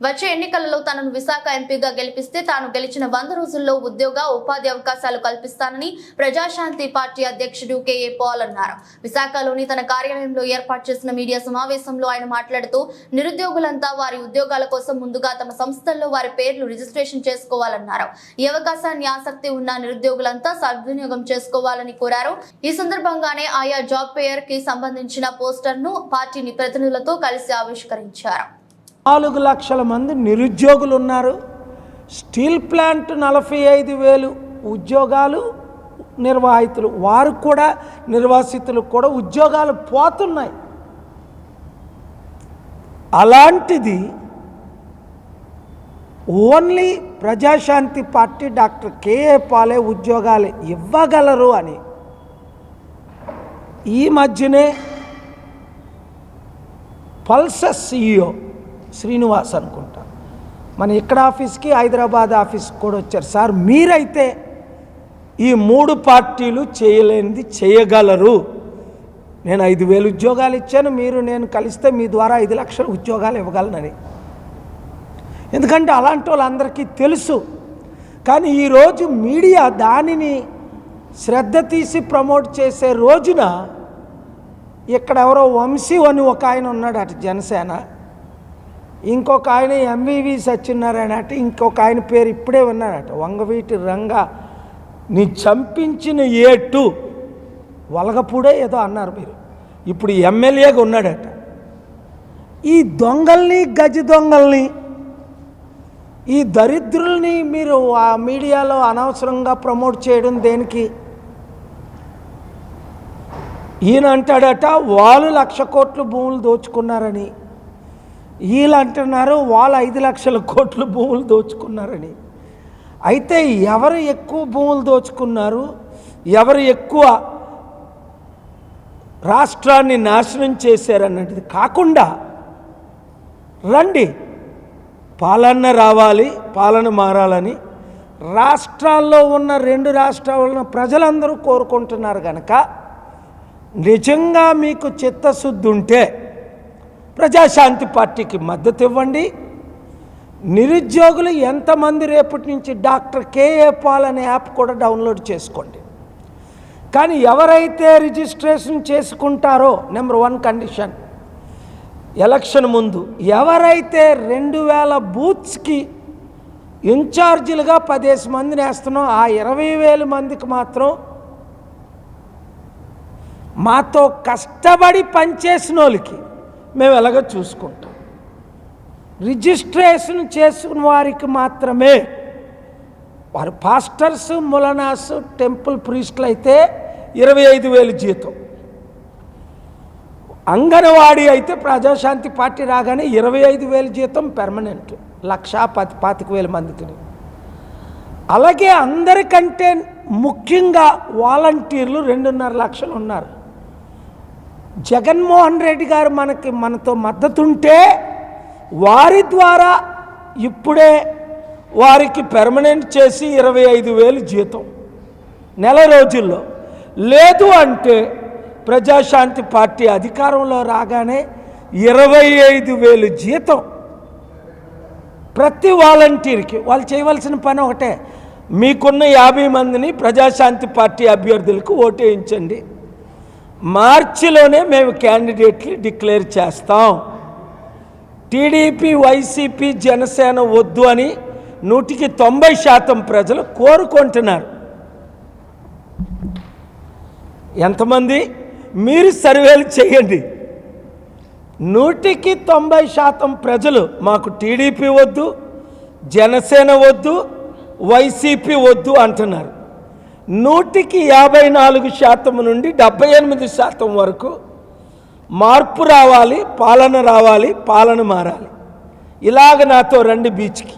వచ్చే ఎన్నికలలో తనను విశాఖ ఎంపీగా గెలిపిస్తే తాను గెలిచిన వంద రోజుల్లో ఉద్యోగ ఉపాధి అవకాశాలు కల్పిస్తానని ప్రజాశాంతి పార్టీ అధ్యక్షుడు కేఏ పాల్ అన్నారు. విశాఖలోని తన కార్యాలయంలో ఏర్పాటు చేసిన మీడియా సమావేశంలో ఆయన మాట్లాడుతూ నిరుద్యోగులంతా వారి ఉద్యోగాల కోసం ముందుగా తమ సంస్థల్లో వారి పేర్లు రిజిస్ట్రేషన్ చేసుకోవాలన్నారు. ఈ అవకాశాన్ని ఆసక్తి ఉన్న నిరుద్యోగులంతా సద్వినియోగం చేసుకోవాలని కోరారు. ఈ సందర్భంగానే ఆయా జాబ్ పేయర్కి సంబంధించిన పోస్టర్ను పార్టీని ప్రతినిధులతో కలిసి ఆవిష్కరించారు. నాలుగు లక్షల మంది నిరుద్యోగులు ఉన్నారు స్టీల్ ప్లాంట్ నలభై ఐదు వేలు ఉద్యోగాలు నిర్వాహితులు వారు కూడా నిర్వాసితులకు కూడా ఉద్యోగాలు పోతున్నాయి. అలాంటిది only Praja Shanti party doctor K పాలే ఉద్యోగాలు ఇవ్వగలరు అని. ఈ మధ్యనే పల్సస్ సిఇఓ శ్రీనివాస్ అనుకుంటా. మన ఇక్కడ ఆఫీస్కి హైదరాబాద్ ఆఫీస్కి కూడా వచ్చారు. సార్ మీరైతే ఈ మూడు పార్టీలు చేయలేనిది చేయగలరు. నేను ఐదు వేలు ఉద్యోగాలు ఇచ్చాను మీరు నేను కలిస్తే మీ ద్వారా ఐదు లక్షల ఉద్యోగాలు ఇవ్వగలనని. ఎందుకంటే అలాంటి వాళ్ళందరికీ తెలుసు. కానీ ఈరోజు మీడియా దానిని శ్రద్ధ తీసి ప్రమోట్ చేసే రోజున ఇక్కడ ఎవరో వంశీ అని ఒక ఆయన ఉన్నాడు అటు జనసేన. ఇంకొక ఆయన ఎంవివి సత్యనారాయణ అట ఇంకొక ఆయన పేరు ఇప్పుడే ఉన్నాడట వంగవీటి రంగా నీ చంపించిన ఏటు వలగపూడే ఏదో అన్నారు మీరు. ఇప్పుడు ఎమ్మెల్యేగా ఉన్నాడట. ఈ దొంగల్ని గజ దొంగల్ని ఈ దరిద్రుల్ని మీరు ఆ మీడియాలో అనవసరంగా ప్రమోట్ చేయడం దేనికి? ఈయన అంటాడట వాళ్ళు లక్ష కోట్లు భూములు దోచుకున్నారని. వీళ్ళు అంటున్నారు వాళ్ళు ఐదు లక్షల కోట్లు భూములు దోచుకున్నారని. అయితే ఎవరు ఎక్కువ భూములు దోచుకున్నారు? ఎవరు ఎక్కువ రాష్ట్రాన్ని నాశనం చేశారన్నది కాకుండా రండి పాలన రావాలి పాలన మారాలని రాష్ట్రాల్లో ఉన్న రెండు రాష్ట్రాల ప్రజలందరూ కోరుకుంటున్నారు కనుక నిజంగా మీకు చిత్తశుద్ధి ఉంటే ప్రజాశాంతి పార్టీకి మద్దతు ఇవ్వండి. నిరుద్యోగులు ఎంతమంది రేపటి నుంచి డాక్టర్ కేఏ పాల్ అనే యాప్ కూడా డౌన్లోడ్ చేసుకోండి. కానీ ఎవరైతే రిజిస్ట్రేషన్ చేసుకుంటారో నెంబర్ వన్ కండిషన్ ఎలక్షన్ ముందు ఎవరైతే రెండు వేల బూత్స్కి ఇన్ఛార్జీలుగా పదేసి మందిని వేస్తున్నాం ఆ ఇరవై వేల మందికి మాత్రం మాతో కష్టపడి పనిచేసిన వాళ్ళకి మేము ఎలాగో చూసుకుంటాం. రిజిస్ట్రేషన్ చేసుకున్న వారికి మాత్రమే. వారు పాస్టర్స్ ములనాస్ టెంపుల్ ప్రీస్టులు అయితే ఇరవై ఐదు వేలు జీతం. అంగన్వాడీ అయితే ప్రజాశాంతి పార్టీ రాగానే ఇరవై ఐదు వేలు జీతం పెర్మనెంట్ లక్షా పది పాతిక వేల మందికి. అలాగే అందరికంటే ముఖ్యంగా వాలంటీర్లు రెండున్నర లక్షలు ఉన్నారు. జగన్మోహన్ రెడ్డి గారు మనకి మనతో మద్దతుంటే వారి ద్వారా ఇప్పుడే వారికి పెర్మనెంట్ చేసి ఇరవై ఐదు వేలు జీతం. నెల రోజుల్లో. లేదు అంటే ప్రజాశాంతి పార్టీ అధికారంలో రాగానే ఇరవై ఐదు వేలు జీతం. ప్రతి వాలంటీర్కి వాళ్ళు చేయవలసిన పని ఒకటే. మీకున్న యాభై మందిని ప్రజాశాంతి పార్టీ అభ్యర్థులకు ఓటేయించండి. మార్చిలోనే మేము క్యాండిడేట్లు డిక్లేర్ చేస్తాం. టీడీపీ వైసీపీ జనసేన వద్దు అని నూటికి తొంభై శాతం ప్రజలు కోరుకుంటున్నారు. ఎంతమంది? మీరు సర్వేలు చేయండి. నూటికి తొంభై శాతం ప్రజలు మాకు టీడీపీ వద్దు జనసేన వద్దు వైసీపీ వద్దు అంటున్నారు. నూటికి యాభై నాలుగు శాతం నుండి డెబ్బై ఎనిమిది శాతం వరకు మార్పు రావాలి పాలన రావాలి పాలన మారాలి. ఇలాగ నాతో రండి బీచ్కి.